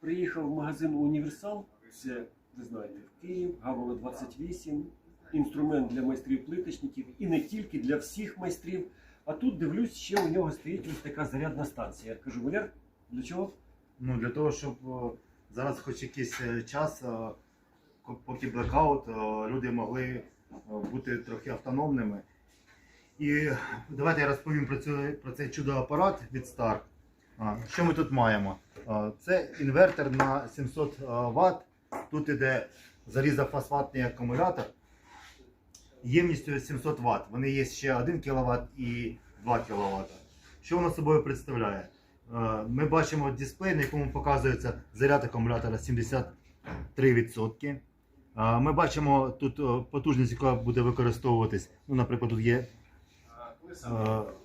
приїхав в магазин Універсал, це ви знаєте, в Київ, Гавола 28, інструмент для майстрів плиточників і не тільки для всіх майстрів. А тут дивлюсь, ще у нього стоїть ось така зарядна станція. Я кажу, Валер, для чого? Ну, для того, щоб е, зараз хоч якийсь е, час, е, поки блекаут, люди могли бути трохи автономними. І давайте я розповім про, цю, про цей чудо-апарат від Star. Що ми тут маємо? Це інвертор на 700 Вт. Тут іде зарізофосфатний акумулятор ємністю 700 Вт. Вони є ще 1 кВт і 2 кВт. Що воно собою представляє? Ми бачимо дисплей, на якому показується заряд акумулятора 73%. Е, Ми бачимо тут потужність, яка буде використовуватись. Ну, наприклад, тут є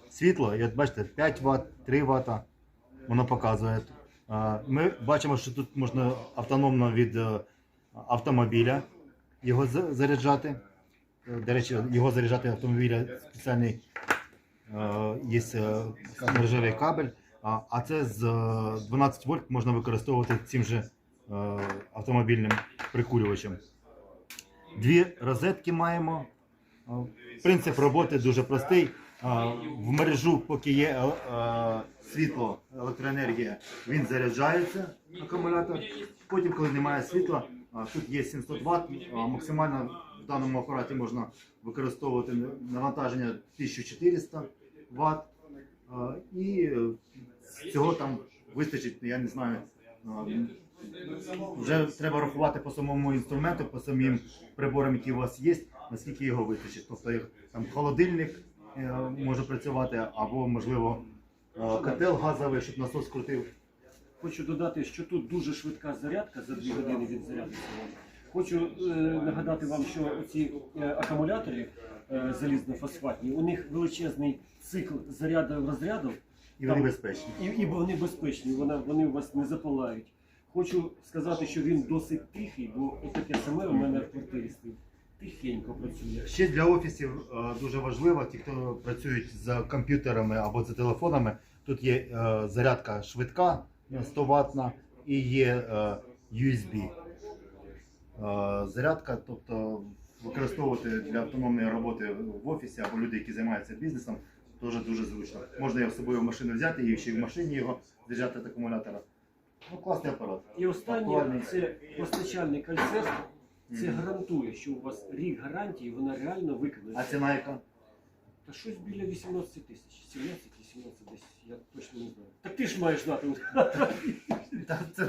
світло, і бачите, 5 Вт, 3 Вт воно показує. Ми бачимо, що тут можна автономно від е, автомобіля його заряджати. Е, До речі, його заряджати автомобіля спеціальний е, є мережевий кабель. А, це з е, 12 вольт можна використовувати цим же автомобільним прикурювачем. Дві розетки маємо. Принцип роботи дуже простий. В мережу, поки є е, е, світло, електроенергія, він заряджається акумулятор. Потім, коли немає світла, тут є 700 Вт. Максимально в даному апараті можна використовувати навантаження 1400 Вт. Е, І е, цього там вистачить, я не знаю. Вже треба рахувати по самому інструменту, по самим приборам, які у вас є, наскільки його вистачить. Тобто там холодильник може працювати, або можливо е, котел газовий, щоб насос крутив. Хочу додати, що тут дуже швидка зарядка за 2 години від зарядки. Хочу е, нагадати вам, що ці е, акумулятори е, залізно-фосфатні, у них величезний цикл заряду розряду, І вони безпечні. і, і вони безпечні, вона, вони у вас не запалають. Хочу сказати, що він досить тихий, бо таке саме у мене в квартирі стоїть. Тихенько працює. Ще для офісів е, дуже важливо, ті, хто працюють за комп'ютерами або за телефонами, тут є е, зарядка швидка е, 100 ватна і є е, USB. Е, Зарядка, тобто використовувати для автономної роботи в офісі або люди, які займаються бізнесом, теж дуже зручно. Можна його з собою в машину взяти і ще й в машині його заряджати від акумулятора. Ну, класний апарат. І останнє Актуальний. це постачальник Альцест. Це гарантує, що у вас рік гарантії, вона реально А виконується. ціна яка? Та щось біля 18 тисяч, 17 18 десь, я точно не знаю. Так ти ж маєш знати. Та це